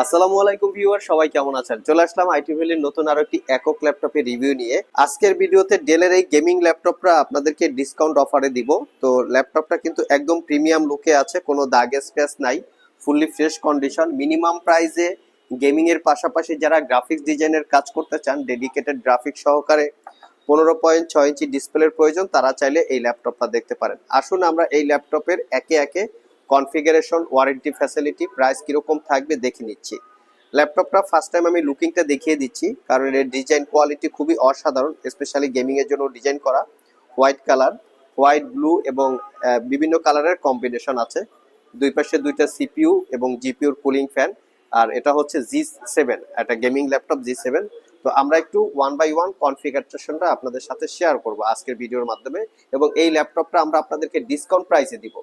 আসসালামু আলাইকুম ভিউয়ার, সবাই কেমন আছেন? চলে আসলাম আইটি ভ্যালির নতুন আরও একটি একক ল্যাপটপের রিভিউ নিয়ে। আজকের ভিডিওতে ডেলের এই গেমিং ল্যাপটপটা আপনাদেরকে ডিসকাউন্ট অফারে দিব। তো ল্যাপটপটা কিন্তু একদম প্রিমিয়াম লুকে আছে, কোনো দাগ স্পেস নাই ফুললি ফ্রেশ কন্ডিশন মিনিমাম প্রাইসে গেমিং এর পাশাপাশি যারা গ্রাফিক্স ডিজাইনের কাজ করতে চান ডেডিকেটেড গ্রাফিক্স সহকারে পনেরো পয়েন্ট ছয় ইঞ্চি ডিসপ্লের প্রয়োজন, তারা চাইলে এই ল্যাপটপটা দেখতে পারেন। আসুন আমরা এই ল্যাপটপের একে একে কনফিগারেশন ওয়ারেন্টি ফ্যাসিলিটি প্রাইস কীরকম থাকবে দেখে নিচ্ছি। ল্যাপটপটা ফার্স্ট টাইম আমি লুকিংটা দেখিয়ে দিচ্ছি, কারণ এর ডিজাইন কোয়ালিটি খুবই অসাধারণ স্পেশালি গেমিং এর জন্য ডিজাইন করা। হোয়াইট কালার হোয়াইট ব্লু এবং বিভিন্ন কালারের কম্বিনেশন আছে। দুই পাশে দুইটা সিপিইউ এবং জিপিউর কুলিং ফ্যান আর এটা হচ্ছে জি সেভেন একটা গেমিং ল্যাপটপ জি সেভেন তো আমরা একটু ওয়ান বাই ওয়ান কনফিগারেশনটা আপনাদের সাথে শেয়ার করব আজকের ভিডিওর মাধ্যমে, এবং এই ল্যাপটপটা আমরা আপনাদেরকে ডিসকাউন্ট প্রাইসে দিব।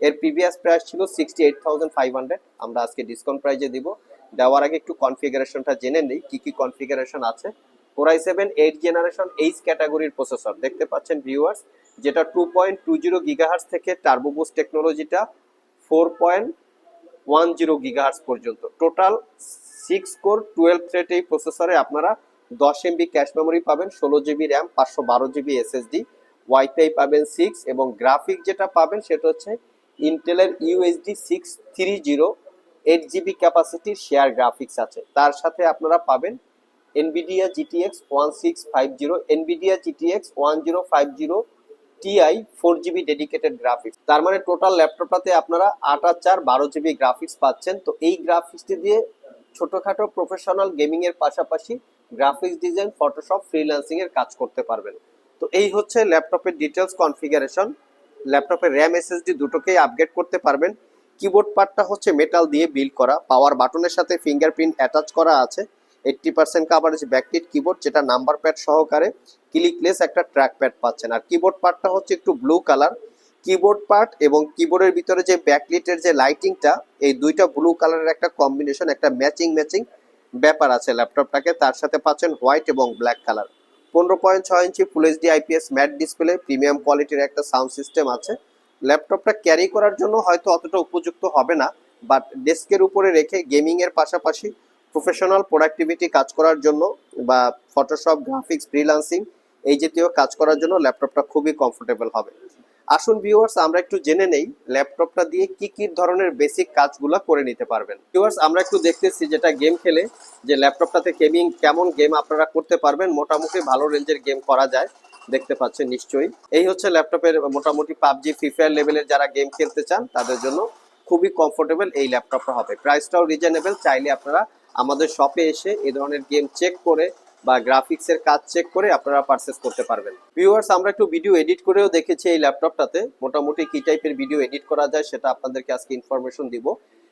এর প্রিভিয়াস প্রাইস ছিল sixty eight thousand five hundred আমরা আজকে ডিসকাউন্ট প্রাইসে দিব। দেওয়ার আগে একটু কনফিগারেশনটা জেনে নেই, কি কি কনফিগারেশন আছে। Core i seven eight generation H ক্যাটাগরির প্রসেসর দেখতে পাচ্ছেন ভিউয়ার্স যেটা two point two zero gigahertz থেকে turbo boost টেকনোলজিটা four point one zero gigahertz পর্যন্ত। Total six core twelve thread এই প্রসেসরে আপনারা দশ এমবি ক্যাশ মেমোরি পাবেন, ষোলো জিবি র্যাম পাঁচশো বারো জিবি এসএসডি ওয়াইফাই পাবেন সিক্স এবং গ্রাফিক যেটা পাবেন সেটা হচ্ছে ইন্টেলের UHD six three zero eight GB ক্যাপাসিটির share graphics আছে। তার সাথে আপনারা পাবেন Nvidia GTX one six five zero Nvidia GTX one zero five zero Ti four GB dedicated graphics তার মানে টোটাল ল্যাপটপটাতে আপনারা আট আর চার বারো জিবি গ্রাফিক্স পাচ্ছেন। তো এই গ্রাফিক্সটি দিয়ে ছোটোখাটো প্রফেশনাল গেমিংয়ের পাশাপাশি গ্রাফিক্স ডিজাইন ফটোশপ ফ্রিল্যান্সিংয়ের কাজ করতে পারবেন। তো এই হচ্ছে ল্যাপটপের ডিটেলস কনফিগারেশন ল্যাপটপের র্যাম এসএসডি দুটোকেই আপগ্রেড করতে পারবেন। কিবোর্ড পার্টটা হচ্ছে মেটাল দিয়ে বিল্ড করা। পাওয়ার বাটনের সাথে ফিঙ্গারপ্রিন্ট অ্যাটাচ করা আছে। Eighty percent coverage backlit keyboard যেটা নাম্বার প্যাড সহকারে ক্লিকলেস একটা ট্র্যাক প্যাড পাচ্ছেন। আর কিবোর্ড পার্টটা হচ্ছে একটু ব্লু কালার কিবোর্ড পার্ট এবং কিবোর্ডের ভিতরে যে ব্যাকলিটের যে লাইটিংটা এই দুইটা ব্লু কালারের একটা কম্বিনেশন একটা ম্যাচিং ম্যাচিং ব্যাপার আছে ল্যাপটপটাকে। তার সাথে পাচ্ছেন হোয়াইট এবং ব্ল্যাক কালার পনেরো পয়েন্ট ছয় inch full HD IPS matte display premium কোয়ালিটির একটা সাউন্ড সিস্টেম আছে। ল্যাপটপটা ক্যারি করার জন্য হয়তো অতটা উপযুক্ত হবে না বাট ডেস্কের উপরে রেখে গেমিংয়ের পাশাপাশি প্রফেশনাল প্রোডাক্টিভিটি কাজ করার জন্য বা ফটোশপ গ্রাফিক্স ফ্রিলান্সিং এই জাতীয় কাজ করার জন্য ল্যাপটপটা খুবই কমফোর্টেবল হবে। আসুন ভিউয়ার্স আমরা একটু জেনে নেই ল্যাপটপটা দিয়ে কি কি ধরনের বেসিক কাজগুলো করে নিতে পারবেন। ভিউয়ার্স আমরা একটু দেখতেছি যেটা গেম খেলে, যে ল্যাপটপটাতে গেমিং কেমন গেম আপনারা করতে পারবেন, মোটামুটি ভালো রেঞ্জের গেম করা যায়, দেখতে পাচ্ছেন নিশ্চয়ই। এই হচ্ছে ল্যাপটপের মোটামুটি পাবজি ফ্রি ফায়ার লেভেলের যারা গেম খেলতে চান, তাদের জন্য খুবই কমফোর্টেবল এই ল্যাপটপটা হবে। প্রাইসটাও রিজনেবল চাইলে আপনারা আমাদের শপে এসে এই ধরনের গেম চেক করে বা গ্রাফিক্স এর কাজ চেক করে আপনারা পারচেস করতে পারবেন। ভিউয়ার্স আমরা একটু ভিডিও এডিট করেও দেখেছি এই ল্যাপটপটাতে মোটামুটি কি টাইপের ভিডিও এডিট করা যায় সেটা আপনাদেরকে আজকে ইনফরমেশন দিব।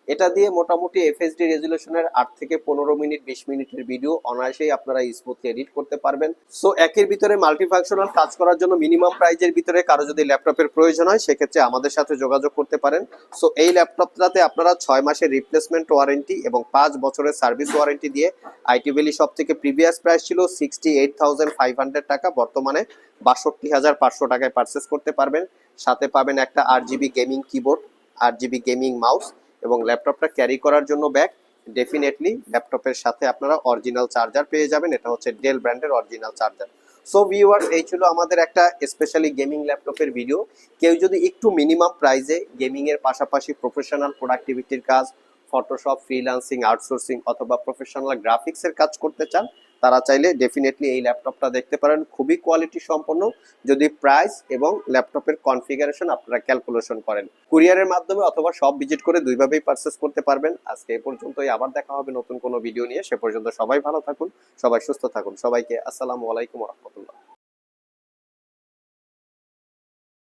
এটা দিয়ে মোটামুটি এফএসডি রেজুলেশনের আট থেকে পনেরো মিনিট, বিশ মিনিটের ভিডিও অনায়াসেই আপনারা স্মুথলি এডিট করতে পারবেন। সো একের ভিতরে মাল্টিফাংশনাল কাজ করার জন্য মিনিমাম প্রাইজের ভিতরে কারও যদি ল্যাপটপের প্রয়োজন হয়, সেক্ষেত্রে আমাদের সাথে যোগাযোগ করতে পারেন। সো এই ল্যাপটপটাতে আপনারা ছয় মাসের রিপ্লেসমেন্ট ওয়ারেন্টি এবং পাঁচ বছরের সার্ভিস ওয়ারেন্টি দিয়ে আইটি ভ্যালি সব থেকে প্রিভিয়াস প্রাইস ছিল sixty eight thousand five hundred টাকা। বর্তমানে বাষট্টি হাজার পাঁচশো টাকায় পারচেস করতে পারবেন। সাথে পাবেন একটা আট জিবি গেমিং কিবোর্ড আট জিবি গেমিং মাউস এবং ল্যাপটপটা ক্যারি করার জন্য ব্যাগ। ডেফিনেটলি ল্যাপটপের সাথে আপনারা অরিজিনাল চার্জার পেয়ে যাবেন। এটা হচ্ছে ডেল ব্র্যান্ডের অরিজিনাল চার্জার সো ভিউয়ার্স এই ছিল আমাদের একটা স্পেশালি গেমিং ল্যাপটপের ভিডিও কেউ যদি একটু মিনিমাম প্রাইসে গেমিং এর পাশাপাশি প্রফেশনাল প্রোডাক্টিভিটির কাজ ফটোশপ ফ্রিল্যান্সিং আউটসোর্সিং অথবা প্রফেশনাল গ্রাফিক্স এর কাজ করতে চান তারা চাইলে ডেফিনেটলি এই ল্যাপটপটা দেখতে পারেন। খুবই কোয়ালিটি সম্পন্ন। যদি প্রাইস এবং ল্যাপটপের কনফিগারেশন আপনারা ক্যালকুলেশন করেন। কুরিয়ারের মাধ্যমে অথবা সব ভিজিট করে দুইভাবেই পারচেস করতে পারবেন। আজকে এ পর্যন্তই। আবার দেখা হবে নতুন কোনো ভিডিও নিয়ে। সে পর্যন্ত সবাই ভালো থাকুন, সবাই সুস্থ থাকুন। সবাইকে আসসালামু আলাইকুম রহমতুল্লাহ।